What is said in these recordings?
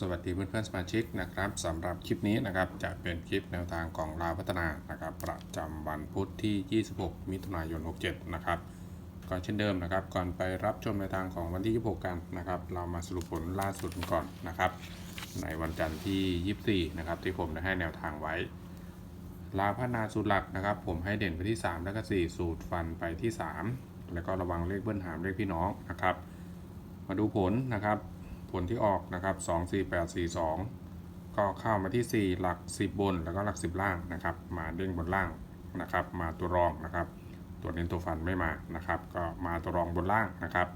สวัสดีเพื่อนๆสมาชิกนะครับสำหรับคลิปนี้นะครับจะเป็นคลิปแนวทางของลาวพัฒนานะครับประจำวันพุธที่ 26 มิถุนายน 67 นะครับก่อนเช่นเดิมนะครับ ก่อนไปรับชมแนวทางของวันที่ 26 กันนะครับ เรามาสรุปผลล่าสุดกันก่อนนะครับ ในวันจันทร์ที่ 24 นะครับ ที่ผมได้ให้แนวทางไว้ ลาวพัฒนาสูตรหลักนะครับ ผมให้เด่นไปที่ 3 แล้วก็ 4 สูตรฟันไปที่ 3 แล้วก็ระวังเลขเบิ้ลหามเลขพี่น้องนะครับ มาดูผลนะครับ ผลที่ออกนะครับ2 4 8 4 2 ก็เข้ามาที่ 4 หลัก 10 บนแล้วก็หลัก 10 ล่างนะครับ มาเด้งบนล่างนะครับ มาตัวรองนะครับ ตัวเน้นตัวฟันไม่มานะครับ ก็มาตัวรองบนล่างนะครับ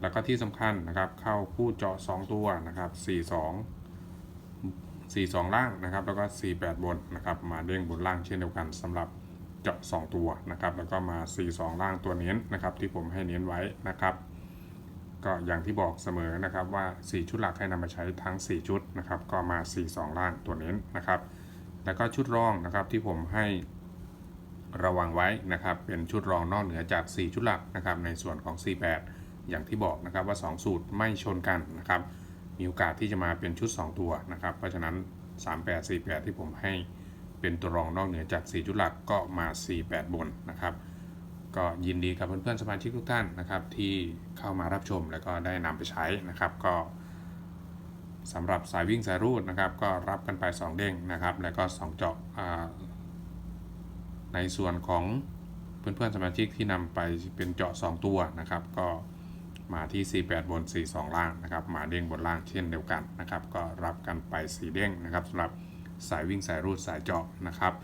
แล้วก็ที่สำคัญนะครับ เข้าคู่เจาะ 2 ตัวนะครับ 4 2 4 2 ล่างนะครับ แล้วก็4 8 บนนะครับ มาเด้งบนล่างเช่นเดียวกันสำหรับเจาะ 2 ตัวนะครับ แล้วก็มา 4 2 ล่างตัวเน้นนะครับ ที่ผมให้เน้นไว้นะครับ ก็อย่างที่บอกเสมอนะครับว่า 4 ชุดหลักให้นำมาใช้ทั้ง 4 ชุดนะครับ ก็มา 4 2 ล่างตัวเน้นนะครับ แล้วก็ชุดรองนะครับที่ผมให้ระวังไว้นะครับ เป็นชุดรองนอกเหนือจาก 4 ชุดหลักนะครับ ในส่วนของ 48 อย่างที่บอกนะครับว่า 2 สูตรไม่ชนกันนะครับ มีโอกาสที่จะมาเป็นชุด 2 ตัวนะครับ เพราะฉะนั้น 38 48 ที่ผมให้เป็นตัวรองนอกเหนือจาก 4 ชุดหลักก็มา 48 บนนะครับ ก็ยินดีกับเพื่อนๆสมาชิกทุกท่านนะครับที่เข้ามารับชมแล้วก็ได้นำไปใช้นะครับก็สำหรับสายวิ่งสายรูดนะครับ ก็รับกันไป 2 เด้งนะครับ แล้วก็ 2 เจาะในส่วนของเพื่อนๆสมาชิกที่นำไปเป็นเจาะ 2 ตัวนะครับ ก็มาที่ 48 บน 42 ล่างนะครับมาเด้งบนล่างเช่นเดียวกันนะครับ ก็รับกันไป 4 เด้งนะครับสำหรับสายวิ่งสายรูดสายเจาะนะครับ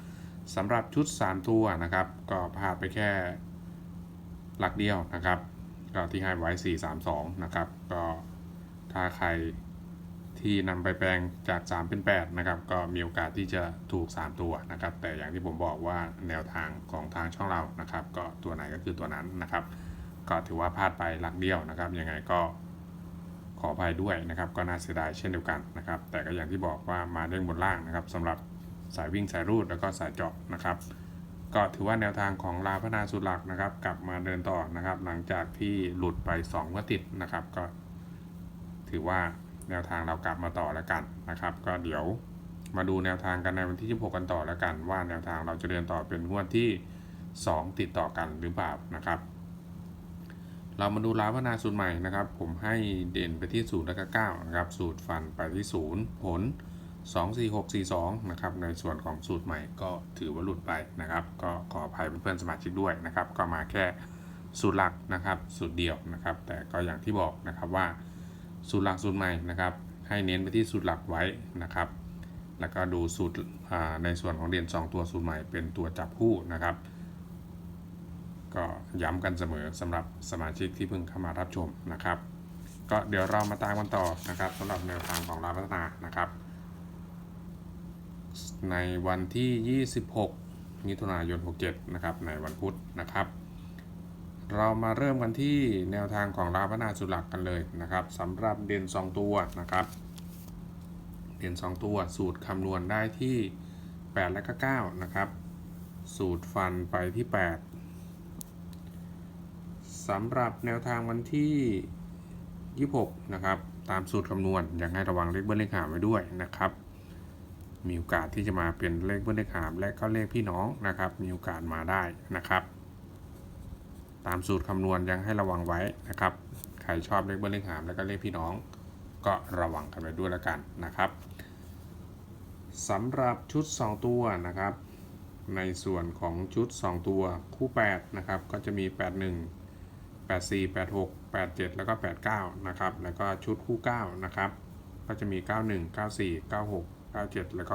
สำหรับชุด 3 ตัวนะครับ ก็พลาดไปแค่ หลักเดียวนะครับก็ที่ให้ไว้ 432 นะครับ ก็ถ้าใครที่นำไปแปลงจาก 3 เป็น 8 นะครับ ก็มีโอกาสที่จะถูก 3 ตัวนะครับ แต่อย่างที่ผมบอกว่าแนวทางของทางช่องเรานะครับ ก็ตัวไหนก็คือตัวนั้นนะครับ ก็ถือว่าพลาดไปหลักเดียวนะครับ ยังไงก็ขออภัยด้วยนะครับ ก็น่าเสียดายเช่นเดียวกันนะครับ แต่ก็อย่างที่บอกว่ามาเด้งบนล่างนะครับสำหรับสายวิ่งสายรูดแล้วก็สายเจาะนะครับ ก็ถือว่าแนวทางของลาพนาสุหลักนะครับ กลับมาเดินต่อนะครับ หลังจากที่หลุดไป2งวดติดนะครับ ก็ถือว่าแนวทางเรากลับมาต่อแล้วกันนะครับ ก็เดี๋ยวมาดูแนวทางกันในวันที่ 26 กันต่อแล้วกัน ว่าแนวทางเราจะเดินต่อเป็นงวดที่ 2 ติดต่อกันหรือเปล่านะครับ เรามาดูลาพนาสูตรใหม่นะครับ ผมให้เด่นไปที่0และก็9นะครับสูตรฟันไปที่0ผล 2 4 6 4 2 นะครับ ในส่วนของสูตรใหม่ก็ถือว่าหลุดไปนะครับ ก็ขออภัยเพื่อนๆสมาชิกด้วยนะครับ ก็มาแค่สูตรหลักนะครับ สูตรเดียวนะครับ แต่ก็อย่างที่บอกนะครับว่า สูตรหลักสูตรใหม่นะครับ ให้เน้นไปที่สูตรหลักไว้นะครับ แล้วก็ดูสูตรในส่วนของเรียน2 ตัวสูตรใหม่เป็นตัวจับคู่นะครับ ก็ย้ำกันเสมอสำหรับสมาชิกที่เพิ่งเข้ามารับชมนะครับ ก็เดี๋ยวเรามาตามกันต่อนะครับสำหรับแนวทางของราพัฒนานะครับ ในวันที่ 26 มิถุนายน 67 นะครับ ในวันพุธนะครับ เรามาเริ่มกันที่แนวทางของลาพนาสุหลักกันเลยนะครับสำหรับเด่น2 ตัวนะครับ เด่น 2 ตัวสูตรคำนวณได้ที่ 8 และก็ 9 นะครับ สูตรฟันไปที่ 8สำหรับแนวทางวันที่ 26 นะครับ ตามสูตรคำนวณอยังให้ระวังเลขเบิ้ลเลขหาไว้ด้วยนะครับ มีโอกาสที่จะมาเป็นเลขเบิ้ลเลขหามและก็เลขพี่น้องนะครับ มีโอกาสมาได้นะครับ ตามสูตรคำนวณยังให้ระวังไว้นะครับ ใครชอบเลขเบิ้ลเลขหามและก็เลขพี่น้อง ก็ระวังกันไว้ด้วยแล้วกันนะครับสำหรับชุด 2 ตัวนะครับ ในส่วนของชุด 2 ตัวคู่8นะครับก็จะมี 81 84 86 87 แล้วก็ 89 นะครับ แล้วก็ชุดคู่ 9 นะครับ ก็จะมี 91 94 96 97 แล้วก็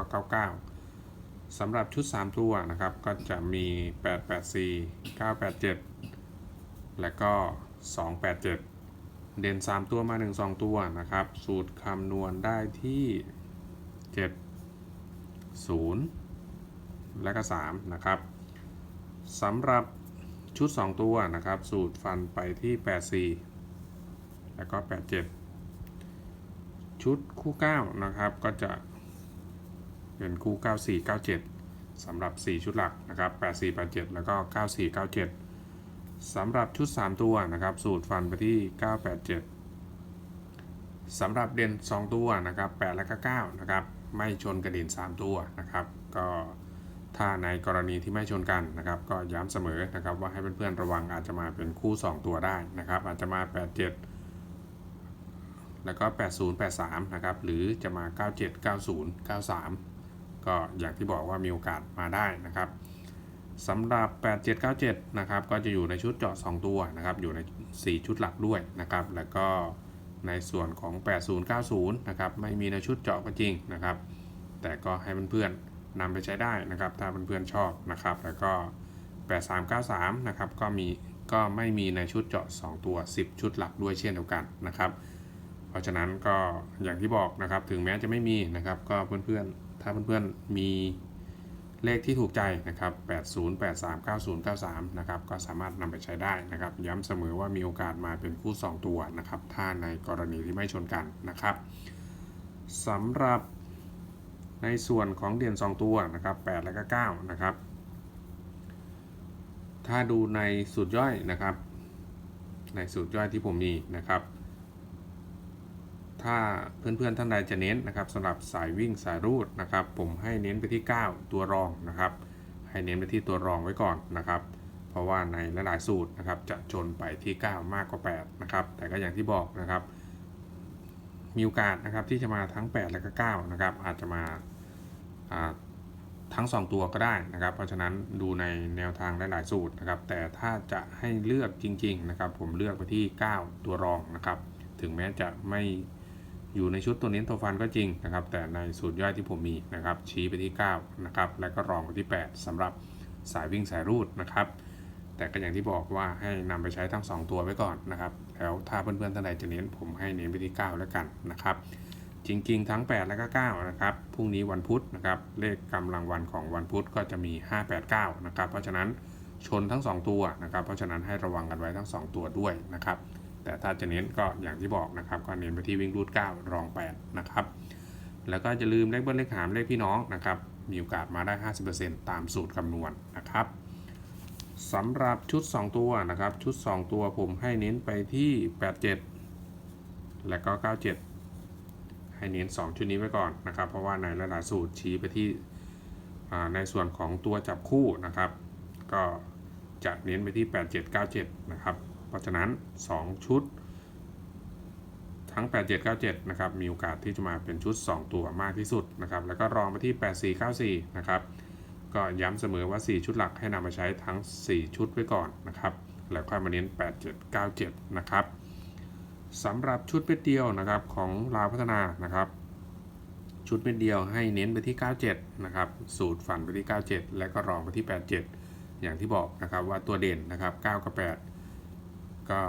99สำหรับชุด 3 ตัวนะครับ ก็จะมี 884 987 และก็ 287 เด่น 3 ตัวมา 1 2 ตัวนะครับ สูตรคำนวณได้ที่ 7 0 และก็ 3 นะครับสำหรับชุด 2 ตัวนะครับ สูตรฟันไปที่ 84 แล้วก็ 87 ชุดคู่ 9 นะครับ ก็จะ เป็นคู่94 97สำหรับ 4 ชุดหลักนะครับ 84 87 แล้วก็ 94 97สำหรับชุด 3 ตัวนะครับ สูตรฟันไปที่ 987สำหรับเด่น2 ตัวนะครับ 8 และก็9นะครับ ไม่ชนกระเด่น3 ตัวนะครับ ก็ถ้าในกรณีที่ไม่ชนกันนะครับ ก็ย้ำเสมอนะครับว่าให้เพื่อนๆระวังอาจจะมาเป็นคู่ 2 ตัวได้นะครับ อาจจะมา 87 แล้วก็ 80 83 นะครับ หรือจะมา 97 90 93 ก็อย่างที่บอกว่ามีโอกาสมาได้นะครับสำหรับ 8797 นะครับ ก็จะอยู่ในชุดเจาะ 2 ตัวนะครับ อยู่ใน 4 ชุดหลักด้วยนะครับ แล้วก็ในส่วนของ 8090 นะครับ ไม่มีในชุดเจาะก็จริงนะครับ แต่ก็ให้เพื่อนๆนำไปใช้ได้นะครับ ถ้าเพื่อนๆชอบนะครับ แล้วก็ 8393 นะครับ ก็มี ก็ไม่มีในชุดเจาะ 2 ตัว 10 ชุดหลักด้วยเช่นเดียวกันนะครับ เพราะฉะนั้นก็อย่างที่บอกนะครับ ถึงแม้จะไม่มีนะครับ ก็เพื่อนๆ ถ้าเพื่อนๆมีเลขที่ถูกใจนะครับ 80 83 90 93 นะครับ ก็สามารถนำไปใช้ได้นะครับ ย้ำเสมอว่ามีโอกาสมาเป็นคู่ 2 ตัวนะครับ ถ้าในกรณีที่ไม่ชนกันนะครับสำหรับในส่วนของเด่น2 ตัวนะครับ 8 และก็ 9 นะครับ ถ้าดูในสูตรย่อยนะครับ ในสูตรย่อยที่ผมมีนะครับ ถ้าเพื่อนๆท่านใดจะเน้นนะครับสำหรับสายวิ่งสายรูดนะครับ ผมให้เน้นไปที่ 9 ตัวรองนะครับ ให้เน้นไปที่ตัวรองไว้ก่อนนะครับ เพราะว่าในหลายๆสูตรนะครับจะชนไปที่ 9 มากกว่า8นะครับแต่ก็อย่างที่บอกนะครับ มีโอกาสนะครับที่จะมาทั้ง 8 และก็9นะครับอาจจะมาาทั้ง 2 ตัวก็ได้นะครับ เพราะฉะนั้นดูในแนวทางหลายๆสูตรนะครับ แต่ถ้าจะให้เลือกจริง ๆ นะครับ ผมเลือกไปที่ 9 ตัวรองนะครับ ถึงแม้จะไม่ อยู่ในชุดตัวเน้นตัวฟันก็จริงนะครับ แต่ในสูตรย่อยที่ผมมีนะครับ ชี้ไปที่9นะครับแล้วก็รองไปที่ 8สำหรับสายวิ่งสายรูดนะครับ แต่ก็อย่างที่บอกว่าให้นำไปใช้ทั้ง 2 ตัวไว้ก่อนนะครับ แล้วถ้าเพื่อนๆท่านใดจะเน้นผมให้เน้นไปที่ 9 แล้วกันนะครับ จริงๆ ทั้ง 8 และก็9นะครับพรุ่งนี้วันพุธนะครับเลขกำลังวันของวันพุธก็จะมี 589นะครับเพราะฉะนั้นชนทั้ง 2 ตัวนะครับ เพราะฉะนั้นให้ระวังกันไว้ทั้ง 2 ตัวด้วยนะครับ แต่ถ้าจะเน้นก็อย่างที่บอกนะครับ ก็เน้นไปที่วิ่งรูด 9 รอง 8 นะครับ แล้วก็จะลืมเลขเบิ้ลเลขหามเลขพี่น้องนะครับ มีโอกาสมาได้ 50%ตามสูตรคำนวณนะครับสำหรับชุด 2 ตัวนะครับ ชุด 2 ตัวผมให้เน้นไปที่ 87 และก็ 97 ให้เน้น 2 ชุดนี้ไว้ก่อนนะครับ เพราะว่าในหลายๆสูตรชี้ไปที่ในส่วนของตัวจับคู่นะครับ ก็จะเน้นไปที่ 8797 นะครับ เพราะฉะนั้น 2 ชุด ทั้ง 8797 นะครับ มีโอกาสที่จะมาเป็นชุด 2 ตัวมากที่สุดนะครับ แล้วก็รองไปที่ 8494 นะครับ ก็ย้ำเสมอว่า 4 ชุดหลักให้นำมาใช้ทั้ง 4 ชุดไว้ก่อนนะครับ แล้วค่อยมาเน้น 8797 นะครับสำหรับชุดเป็ดเดียวนะครับของลาวพัฒนานะครับ ชุดเป็ดเดียวให้เน้นไปที่ 97 นะครับ สูตรฝันไปที่ 97 และก็รองไปที่ 87 อย่างที่บอกนะครับว่าตัวเด่นนะครับ 9 กับ 8 ก็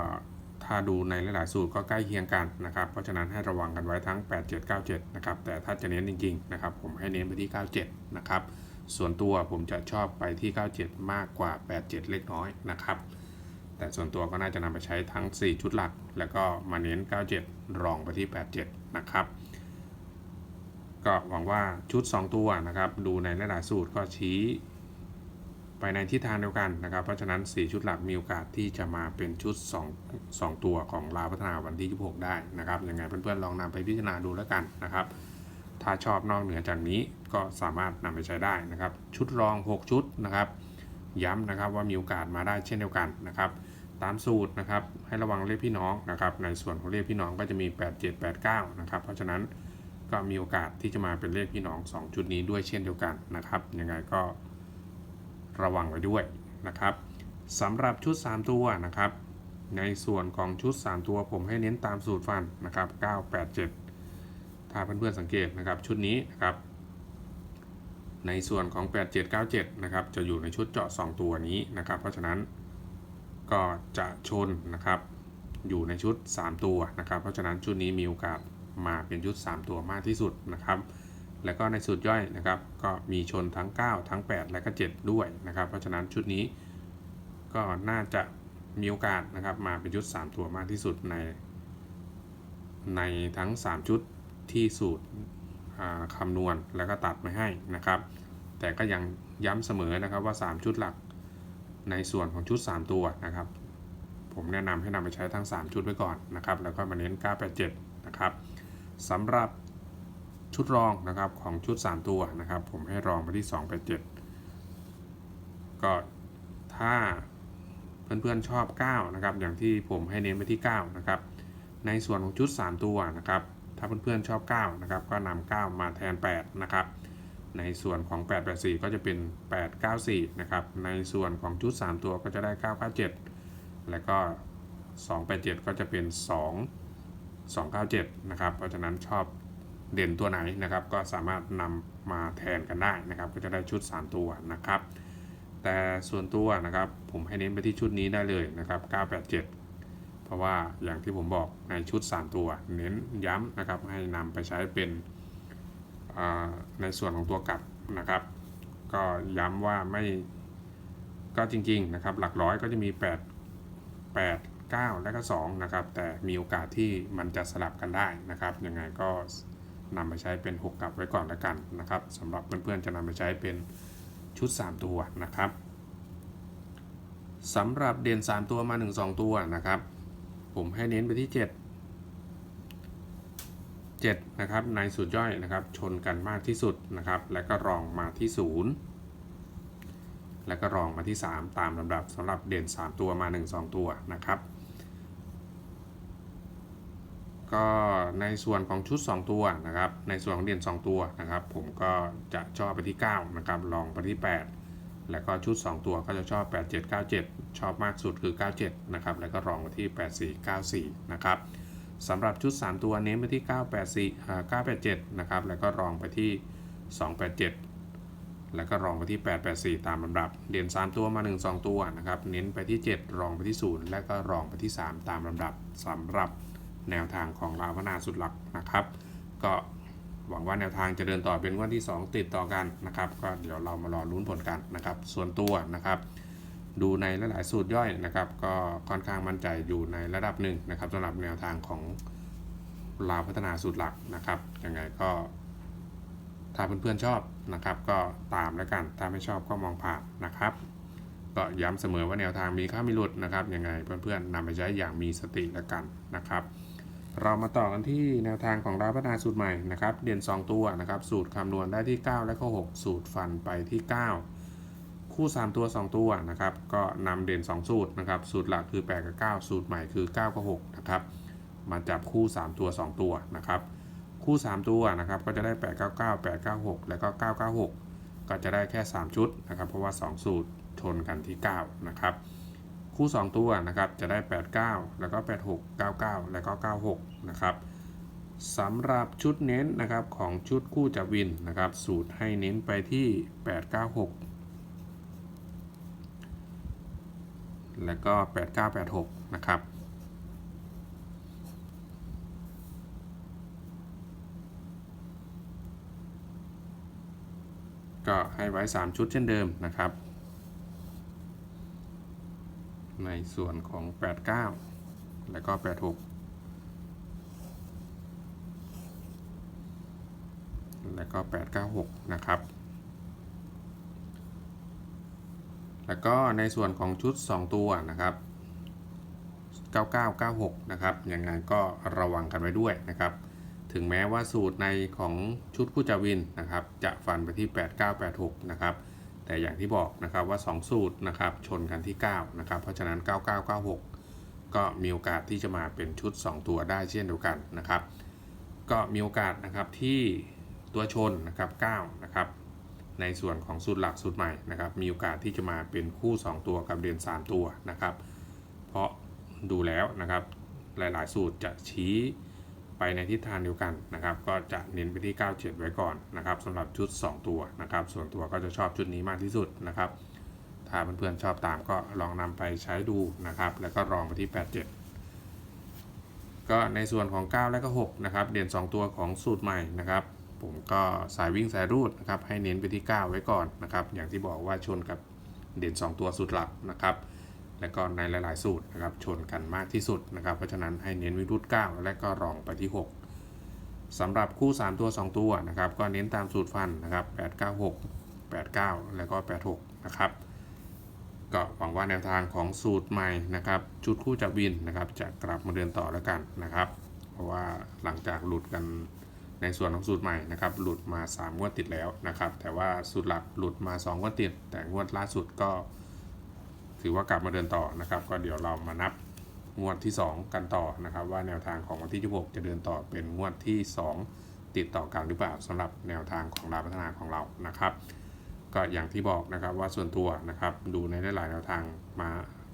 ถ้าดูในหลาย ๆ สูตรก็ใกล้เคียงกันนะครับ เพราะฉะนั้นให้ระวังกันไว้ทั้ง 87 97 นะครับ แต่ถ้าจะเน้นจริง ๆ นะครับ ผมให้เน้นไปที่ 97 นะครับ ส่วนตัวผมจะชอบไปที่ 97 มากกว่า 87 เล็กน้อยนะครับ แต่ส่วนตัวก็น่าจะนำไปใช้ทั้ง 4 ชุดหลัก แล้วก็มาเน้น 97 รองไปที่ 87 นะครับ ก็หวังว่าชุด 2 ตัวนะครับ ดูในหลาย ๆ สูตรก็ชี้ ไปในทิศทางเดียวกันนะครับ เพราะฉะนั้น 4 ชุดหลักมีโอกาสที่จะมาเป็นชุด 2 2 ตัวของลาวพัฒนาวันที่ 26 ได้นะครับยังไงเพื่อนๆลองนำไปพิจารณาดูแล้วกันนะครับ ถ้าชอบนอกเหนือจากนี้ก็สามารถนำไปใช้ได้นะครับ ชุดรอง 6 ชุดนะครับ ย้ำนะครับว่ามีโอกาสมาได้เช่นเดียวกันนะครับ ตามสูตรนะครับให้ระวังเลขพี่น้องนะครับ ในส่วนของเลขพี่น้องก็จะมี 8 7 8 9 นะครับ เพราะฉะนั้นก็มีโอกาสที่จะมาเป็นเลขพี่น้อง 2 ชุดนี้ด้วยเช่นเดียวกันนะครับยังไงก็ ระวังไว้ด้วยนะครับสำหรับชุด 3 ตัวนะครับ ในส่วนของชุด 3 ตัวผมให้เน้นตามสูตรฟันนะครับ 9 8 7 ถ้าเพื่อนๆสังเกตนะครับชุดนี้นะครับในส่วนของ 8797 นะครับจะอยู่ในชุดเจาะ 2 ตัวนี้นะครับ เพราะฉะนั้นก็จะชนนะครับอยู่ในชุด 3 ตัวนะครับ เพราะฉะนั้นชุดนี้มีโอกาสมาเป็นชุด 3 ตัวมากที่สุดนะครับ แล้วก็ในสูตรย่อยนะครับ ก็มีชนทั้ง 9 ทั้ง 8 และก็ 7 ด้วยนะครับ เพราะฉะนั้นชุดนี้ก็น่าจะมีโอกาสนะครับมาเป็นชุด 3 ตัวมากที่สุดใน ในทั้ง 3 ชุดที่สูตรคำนวณแล้วก็ตัดมาให้นะครับ แต่ก็ยังย้ำเสมอนะครับว่า 3 ชุดหลักในส่วนของชุด 3 ตัวนะครับ ผมแนะนำให้นำไปใช้ทั้ง 3 ชุดไว้ก่อนนะครับ แล้วก็มาเน้น 987 นะครับสำหรับ ชุดรองนะครับของชุด 3 ตัวนะครับ ผมให้รองไปที่ 2 ไป 7 ก็ถ้าเพื่อนๆชอบ 9 นะครับ อย่างที่ผมให้เน้นไปที่ 9 นะครับ ในส่วนของชุด 3 ตัวนะครับ ถ้าเพื่อนๆชอบ 9 นะครับ ก็นำ9มาแทน 8 นะครับ ในส่วนของ 884 ก็จะเป็น 894 นะครับ ในส่วนของชุด 3 ตัวก็จะได้ 997 แล้วก็ 287 ก็จะเป็น 2 297 นะครับ เพราะฉะนั้นชอบ เด่นตัวไหนนะครับ ก็สามารถนำมาแทนกันได้นะครับ ก็จะได้ชุด 3 ตัวนะครับ แต่ส่วนตัวนะครับผมให้เน้นไปที่ชุดนี้ได้เลยนะครับ 987 เพราะว่าอย่างที่ผมบอกในชุด 3 ตัว เน้นย้ำนะครับให้นำไปใช้เป็นในส่วนของตัวกลับนะครับ ก็ย้ำว่าไม่ก็จริงๆนะครับ หลักร้อยก็จะมี 8 8 9 และก็2นะครับ แต่มีโอกาสที่มันจะสลับกันได้นะครับ ยังไงก็ นำไปใช้เป็น 6กลับไว้ก่อนละกันนะครับสำหรับเพื่อนๆจะนำไปใช้เป็นชุด 3 ตัวนะครับสำหรับเด่น 3 ตัวมา 1 2 ตัวนะครับ ผมให้เน้นไปที่ 7 7นะครับในสุดย่อยนะครับ ชนกันมากที่สุดนะครับ และก็รองมาที่ 0 และก็รองมาที่ 3 ตามลำดับสำหรับเด่น 3 ตัวมา 1 2 ตัวนะครับ ก็ในส่วนของชุด 2 ตัวนะครับ ในส่วนของเด่น2 ตัวนะครับ ผมก็จะชอบไปที่9นะครับรองไปที่ 8 แล้วก็ชุด 2 ตัวก็จะชอบ 87 97 ชอบมากสุดคือ 97 นะครับ แล้วก็รองไปที่ 84 94 นะครับสำหรับชุด 3 ตัวเน้นไปที่ 984อ่า987 นะครับ แล้วก็รองไปที่ 287 แล้วก็รองไปที่ 884 ตามลำดับ เด่น 3 ตัวมา 1 2 ตัวนะครับ เน้นไปที่ 7 รองไปที่ 0 และก็รองไปที่ 3 ตามลำดับสำหรับ แนวทางของลาวนาสุดหลักนะครับ ก็หวังว่าแนวทางจะเดินต่อเป็นวันที่ 2 ติดต่อกันนะครับ ก็เดี๋ยวเรามารอลุ้นผลกันนะครับ ส่วนตัวนะครับ ดูในหลายๆสูตรย่อยนะครับ ก็ค่อนข้างมั่นใจอยู่ในระดับหนึ่งนะครับสำหรับแนวทางของลาวพัฒนาสูตรหลักนะครับยังไงก็ถ้าเพื่อนๆชอบนะครับ ก็ตามแล้วกัน ถ้าไม่ชอบก็มองผ่านนะครับ ก็ย้ำเสมอว่าแนวทางมีค่ามีหลุดนะครับยังไงเพื่อนๆนำไปใช้อย่างมีสติแล้วกันนะครับ เรามาต่อกันที่แนวทางของเราพัฒนาสูตรใหม่นะครับเด่น 2 ตัวนะครับ สูตรคำนวณได้ที่ 9 และก็6สูตรฟันไปที่ 9 คู่ 3 ตัว 2 ตัวนะครับ ก็นำเด่น 2 สูตรนะครับ สูตรหลักคือ8กับ9 สูตรใหม่คือ 9กับ6นะครับ มาจับคู่ 3 ตัว 2 ตัวนะครับ คู่ 3 ตัวนะครับ ก็จะได้ 8 9 9 8 9 6 แล้วก็ 996 ก็จะได้แค่ 3 ชุดนะครับ เพราะว่า 2 สูตรชนกันที่ 9 นะครับ คู่ 2 ตัวนะครับจะได้ 89 แล้วก็ 86 99 แล้วก็ 96 นะครับสำหรับชุดเน้นนะครับของชุดคู่จับวินนะครับ สูตรให้เน้นไปที่ 896 แล้วก็ 8986 นะครับก็ให้ไว้ 3 ชุดเช่นเดิมนะครับ ในส่วนของ 89 แล้วก็ 86 แล้วก็ 896 นะครับ แล้วก็ในส่วนของชุด 2 ตัวนะครับ 9996 นะครับยังไงก็ระวังกันไว้ด้วยนะครับ ถึงแม้ว่าสูตรในของชุดคู่จาวินนะครับ จะฟันไปที่ 8986 นะครับ แต่อย่างที่บอกนะครับว่า 2 สูตรนะครับชนกันที่9นะครับเพราะฉะนั้น 9996 ก็มีโอกาสที่จะมาเป็นชุด 2 ตัวได้เช่นเดียวกันนะครับ ก็มีโอกาสนะครับที่ตัวชนนะครับ9นะครับในส่วนของสูตรหลักสูตรใหม่นะครับมีโอกาสที่จะมาเป็นคู่ 2 ตัวกับเดือน 3 ตัวนะครับ เพราะดูแล้วนะครับหลายๆ สูตรจะชี้ ไปในทิศทางเดียวกันนะครับ ก็จะเน้นไปที่ 97 ไว้ก่อนนะครับสำหรับชุด 2 ตัวนะครับ ส่วนตัวก็จะชอบชุดนี้มากที่สุดนะครับ ถ้าเพื่อนๆชอบตามก็ลองนำไปใช้ดูนะครับ แล้วก็รองไปที่ 87ก็ในส่วนของ 9 และก็6นะครับเด่น2 ตัวของสูตรใหม่นะครับ ผมก็สายวิ่งสายรูดนะครับให้เน้นไปที่ 9 ไว้ก่อนนะครับอย่างที่บอกว่าชนกับเด่น 2 ตัวสูตรหลักนะครับ และก็ในหลาย ๆ สูตรนะครับชนกันมากที่สุดนะครับเพราะฉะนั้นให้เน้นวิรุธ9และก็รองไปที่ 6สำหรับคู่ 3 ตัว 2 ตัวนะครับก็เน้นตามสูตรฟันนะครับ896 89 แล้วก็ 86 นะครับก็หวังว่าแนวทางของสูตรใหม่นะครับชุดคู่จับวินนะครับจะกลับมาเดินต่อแล้วกันนะครับ เพราะว่าหลังจากหลุดกันในส่วนของสูตรใหม่นะครับหลุดมา3งวดติดแล้วนะครับแต่ว่าสูตรหลักหลุดมา2งวดติด แต่งวดล่าสุดก็ ถือว่ากลับมาเดินต่อนะครับ ก็เดี๋ยวเรามานับงวดที่ 2 กันต่อนะครับ ว่าแนวทางของวันที่26จะเดินต่อเป็นงวดที่ 2 ติดต่อกันหรือเปล่าสำหรับแนวทางของดาวพัฒนาของเรานะครับ ก็อย่างที่บอกนะครับว่าส่วนตัวนะครับดูในหลายแนวทางมา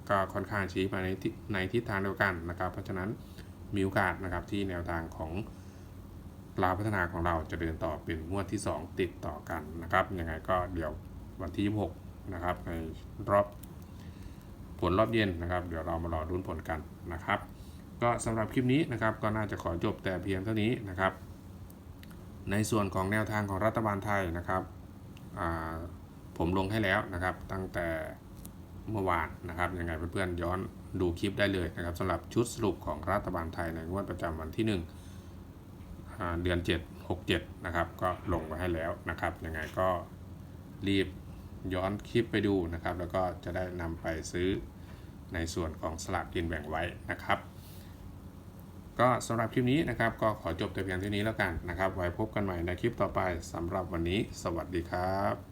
ก็ค่อนข้างชี้มาในทิศในทิศทางเดียวกันนะครับ เพราะฉะนั้นมีโอกาสนะครับที่แนวทางของลาวพัฒนาของเราจะเดินต่อเป็นงวดที่ 2 ติดต่อกันนะครับยังไงก็เดี๋ยววันที่ 26 นะครับในรอบ ผลรอบเย็นนะครับ เดี๋ยวเรามารอรุ้นผลกันนะครับ ก็สำหรับคลิปนี้นะครับก็น่าจะขอจบแต่เพียงเท่านี้นะครับ ในส่วนของแนวทางของรัฐบาลไทยนะครับผมลงให้แล้วนะครับ ตั้งแต่เมื่อวานนะครับยังไงเพื่อนๆย้อนดูคลิปได้เลยนะครับสำหรับชุดสรุปของรัฐบาลไทยในงวดประจำวันที่1อ่าเดือน 7 67 นะครับ ก็ลงไว้ให้แล้วนะครับยังไงก็รีบย้อนคลิปไปดูนะครับ แล้วก็จะได้นำไปซื้อ ในส่วนของสลากกินแบ่งไว้นะครับ ก็สำหรับคลิปนี้นะครับก็ขอจบแต่เพียงเท่านี้แล้วกันนะครับ ไว้พบกันใหม่ในคลิปต่อไปสำหรับวันนี้ สวัสดีครับ